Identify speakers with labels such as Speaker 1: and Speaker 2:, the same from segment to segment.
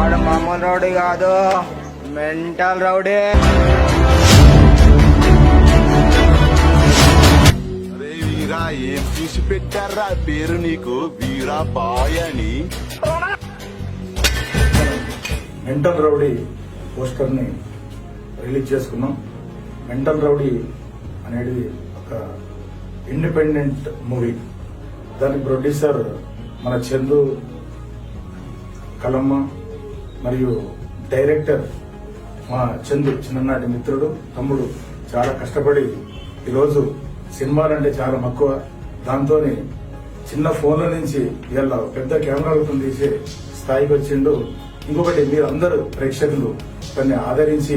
Speaker 1: మామూలు రౌడీ కాదు. Mental rowdy.
Speaker 2: వీరా ఏం చూసి పెట్టారా? పేరు నీకు వీరా బాయ్ అని
Speaker 3: మెంటల్ రౌడీ పోస్టర్ని రిలీజ్ చేసుకున్నాం. మెంటల్ రౌడీ అనేది ఒక ఇండిపెండెంట్ మూవీ. దాని ప్రొడ్యూసర్ మన చందు కలమ్మ మరియు డైరెక్టర్ మా చందు చిన్ననాటి మిత్రుడు తమ్ముడు చాలా కష్టపడి ఈరోజు సినిమాలంటే చాలా మక్కువ. దాంతో చిన్న ఫోన్ల నుంచి ఇలా పెద్ద కెమెరాలతో తీసే స్థాయికి వచ్చిండు. ఇంకొకటి మీరు అందరూ ప్రేక్షకులు తన్ని ఆదరించి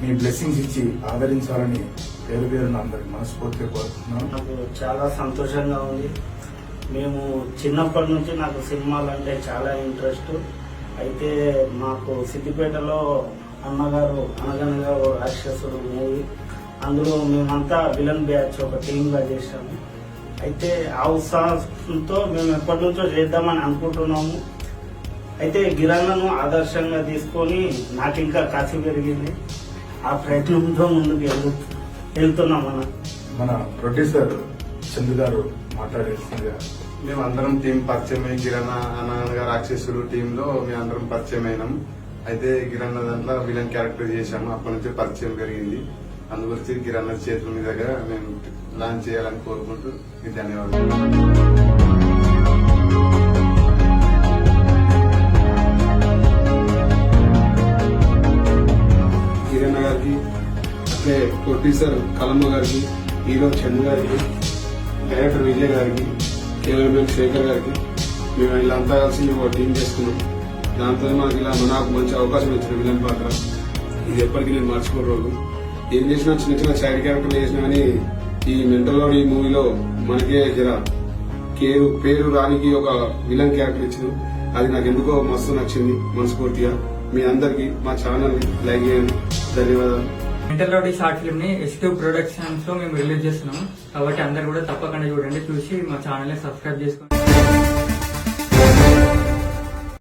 Speaker 3: మీ బ్లెస్సింగ్స్ ఇచ్చి ఆదరించాలని పేరు పేరు అందరికి మనస్ఫూర్తిగా కోరుతున్నాను
Speaker 4: నాకు చాలా సంతోషంగా ఉంది. మేము చిన్నప్పటి నుంచి నాకు సినిమాలు అంటే చాలా ఇంట్రెస్ట్. అయితే మాకు సిద్దిపేటలో అన్నగారు అనగనగా ఓ రాక్షసుడు మూవీ అందులో మేమంతా విలన్ బ్యాచ్ ఒక టీమ్గా చేశాము. అయితే ఆ ఉత్సాహంతో మేము ఎప్పటి నుంచో చేద్దామని అనుకుంటున్నాము. అయితే గిరణను ఆదర్శంగా తీసుకొని నాకు ఇంకా కాసి పెరిగింది. ఆ ప్రయత్నంతో ముందుకు వెళ్ళు వెళ్తున్నాం మనం
Speaker 3: మన ప్రొడ్యూసర్ చందు గారు మాట్లాడేసిందిగా
Speaker 5: మేము అందరం టీం పరిచయమై కిరణ్ అన్న రాక్షసుడు టీమ్లో మేము అందరం పరిచయం అయినాం అయితే కిరణ్ దాంట్లో విలన్ క్యారెక్టర్ చేశాము. అప్పటి నుంచి పరిచయం పెరిగింది. అందుగురించి కిరణ్ చేతుల మీదుగా మేము లాంచ్ చేయాలని కోరుకుంటూ మీకు ధన్యవాదాలు.
Speaker 6: కిరణ్ గారికి అట్లే ప్రొడ్యూసర్ కలమ్మ గారికి హీరో చందు గారికి డైరెక్టర్ విజయ్ గారికి కెమెరామెన్ శేఖర్ గారికి మేము వీళ్ళంతా కలిసి ఒక టీం చేసుకున్నాం. దాంతో మాకు ఇలా నాకు మంచి అవకాశం ఇచ్చిన విలన్ పాత్ర. ఇది ఎప్పటికీ నేను మర్చిపోయిన రోజు. ఏం చేసినా చిన్న చిన్న సైడ్ క్యారెక్టర్లు చేసినా కానీ ఈ మెంటల్ ఈ మూవీలో మనకే జర పేరు పేరు రానికి ఒక విలన్ క్యారెక్టర్ ఇచ్చింది అది నాకు ఎందుకో మస్తు నచ్చింది మనస్ఫూర్తిగా. మీ అందరికీ మా ఛానల్ లైక్ చేయండి. ధన్యవాదాలు.
Speaker 7: మెంటల్ రౌడీ షార్ట్ ఫిల్మ్ని ఎస్టివ్ ప్రొడక్షన్స్లో మేము రిలీజ్ చేస్తున్నాం. కాబట్టి అందరు కూడా తప్పకుండా చూడండి చూసి మా ఛానల్ని సబ్స్క్రైబ్ చేసుకోండి.